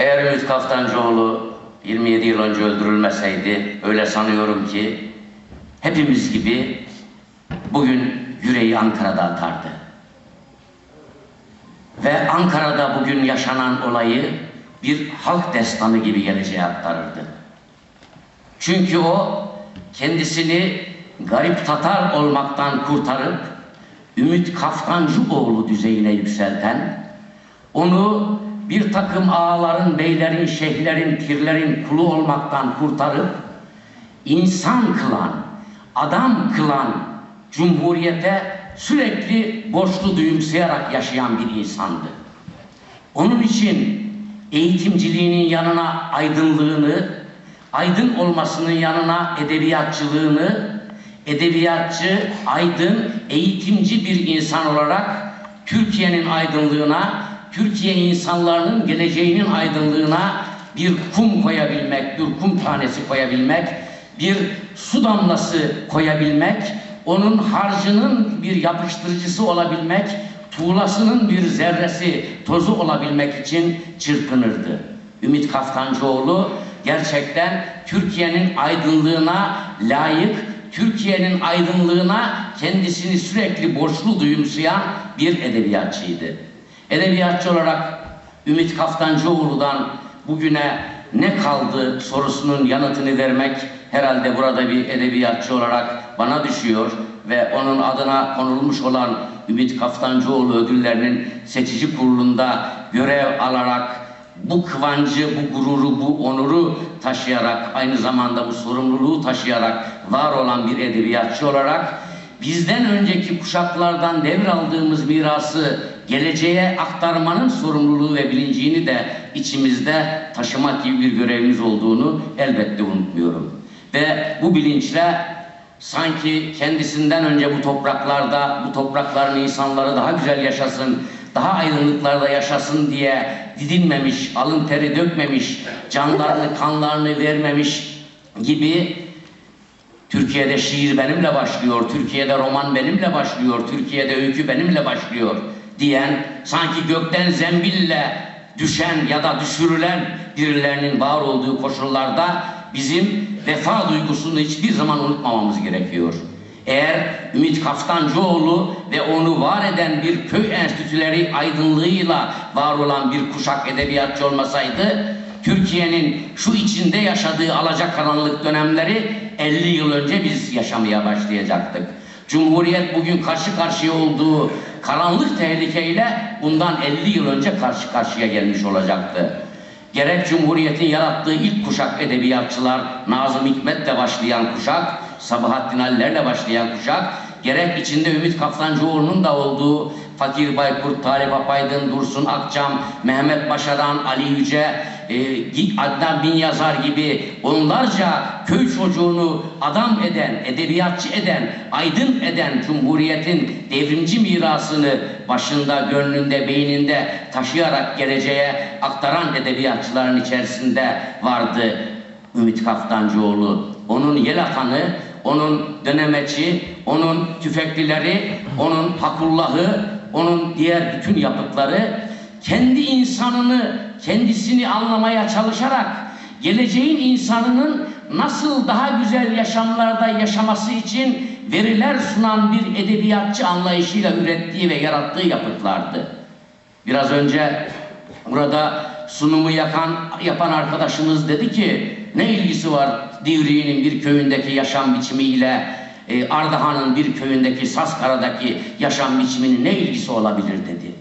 Eğer Ümit Kaftancıoğlu 27 yıl önce öldürülmeseydi öyle sanıyorum ki hepimiz gibi bugün yüreği Ankara'da atardı. Ve Ankara'da bugün yaşanan olayı bir halk destanı gibi geleceğe aktarırdı. Çünkü o kendisini garip Tatar olmaktan kurtarıp Ümit Kaftancıoğlu düzeyine yükselten, onu bir takım ağaların, beylerin, şeyhlerin, pirlerin kulu olmaktan kurtarıp insan kılan, adam kılan cumhuriyete sürekli borçlu duyumsayarak yaşayan bir insandı. Onun için eğitimciliğinin yanına aydınlığını, aydın olmasının yanına edebiyatçılığını, edebiyatçı, aydın, eğitimci bir insan olarak Türkiye'nin aydınlığına, Türkiye insanlarının geleceğinin aydınlığına bir kum koyabilmek, bir kum tanesi koyabilmek, bir su damlası koyabilmek, onun harcının bir yapıştırıcısı olabilmek, tuğlasının bir zerresi, tozu olabilmek için çırpınırdı. Ümit Kaftancıoğlu gerçekten Türkiye'nin aydınlığına layık, Türkiye'nin aydınlığına kendisini sürekli borçlu duyumsayan bir edebiyatçıydı. Edebiyatçı olarak Ümit Kaftancıoğlu'dan bugüne ne kaldı sorusunun yanıtını vermek herhalde burada bir edebiyatçı olarak bana düşüyor ve onun adına konulmuş olan Ümit Kaftancıoğlu ödüllerinin seçici kurulunda görev alarak bu kıvancı, bu gururu, bu onuru taşıyarak, aynı zamanda bu sorumluluğu taşıyarak var olan bir edebiyatçı olarak bizden önceki kuşaklardan devraldığımız mirası geleceğe aktarmanın sorumluluğu ve bilincini de içimizde taşımak gibi bir görevimiz olduğunu elbette unutmuyorum. Ve bu bilinçle sanki kendisinden önce bu topraklarda, bu toprakların insanları daha güzel yaşasın, daha aydınlıklarda yaşasın diye didinmemiş, alın teri dökmemiş, canlarını, kanlarını vermemiş gibi Türkiye'de şiir benimle başlıyor, Türkiye'de roman benimle başlıyor, Türkiye'de öykü benimle başlıyor diyen, sanki gökten zembille düşen ya da düşürülen birilerinin var olduğu koşullarda bizim vefa duygusunu hiçbir zaman unutmamamız gerekiyor. Eğer Ümit Kaftancıoğlu ve onu var eden bir köy enstitüleri aydınlığıyla var olan bir kuşak edebiyatçı olmasaydı, Türkiye'nin şu içinde yaşadığı alacakaranlık dönemleri 50 yıl önce biz yaşamaya başlayacaktık. Cumhuriyet bugün karşı karşıya olduğu karanlık tehlikeyle bundan 50 yıl önce karşı karşıya gelmiş olacaktı. Gerek Cumhuriyet'in yarattığı ilk kuşak edebiyatçılar, Nazım Hikmet'le başlayan kuşak, Sabahattin Ali'lerle başlayan kuşak, gerek içinde Ümit Kaftancıoğlu'nun da olduğu Fakir Baykurt, Talip Apaydın, Dursun Akçam, Mehmet Başaran, Ali Yüce, e, Adnan Bin Yazar gibi onlarca köy çocuğunu adam eden, edebiyatçı eden, aydın eden Cumhuriyet'in devrimci mirasını başında, gönlünde, beyninde taşıyarak geleceğe aktaran edebiyatçıların içerisinde vardı Ümit Kaftancıoğlu. Onun yelakanı, onun dönemeçi, onun tüfeklileri, onun hakullahı, onun diğer bütün yapıtları kendi insanını, kendisini anlamaya çalışarak geleceğin insanının nasıl daha güzel yaşamlarda yaşaması için veriler sunan bir edebiyatçı anlayışıyla ürettiği ve yarattığı yapıtlardı. Biraz önce burada sunumu yakan, yapan arkadaşımız dedi ki ne ilgisi var Divriği'nin bir köyündeki yaşam biçimiyle e, Ardahan'ın bir köyündeki Saskara'daki yaşam biçiminin ne ilgisi olabilir dedi.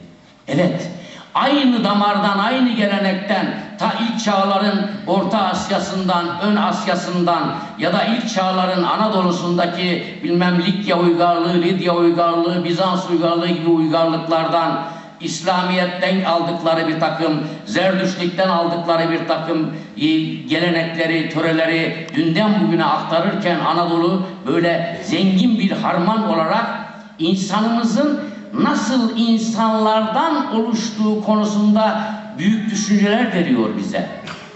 Evet, aynı damardan, aynı gelenekten ta ilk çağların Orta Asya'sından, Ön Asya'sından ya da ilk çağların Anadolu'sundaki bilmem Likya uygarlığı, Lidya uygarlığı, Bizans uygarlığı gibi uygarlıklardan İslamiyet'ten aldıkları bir takım, Zerdüştlikten aldıkları bir takım e, gelenekleri, töreleri dünden bugüne aktarırken Anadolu böyle zengin bir harman olarak insanımızın nasıl insanlardan oluştuğu konusunda büyük düşünceler veriyor bize.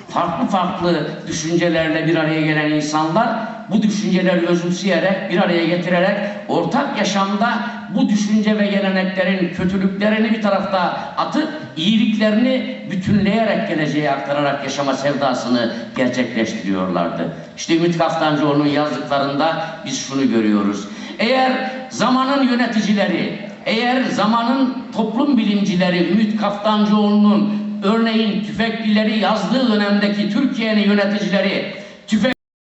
Farklı farklı düşüncelerle bir araya gelen insanlar bu düşünceleri özümseyerek, bir araya getirerek ortak yaşamda bu düşünce ve geleneklerin kötülüklerini bir tarafta atıp iyiliklerini bütünleyerek geleceğe aktararak yaşama sevdasını gerçekleştiriyorlardı. İşte Ümit Kaftancıoğlu'nun yazdıklarında biz şunu görüyoruz. Eğer zamanın yöneticileri, eğer zamanın toplum bilimcileri Ümit Kaftancıoğlu'nun örneğin tüfeklileri yazdığı dönemdeki Türkiye'nin yöneticileri tüfek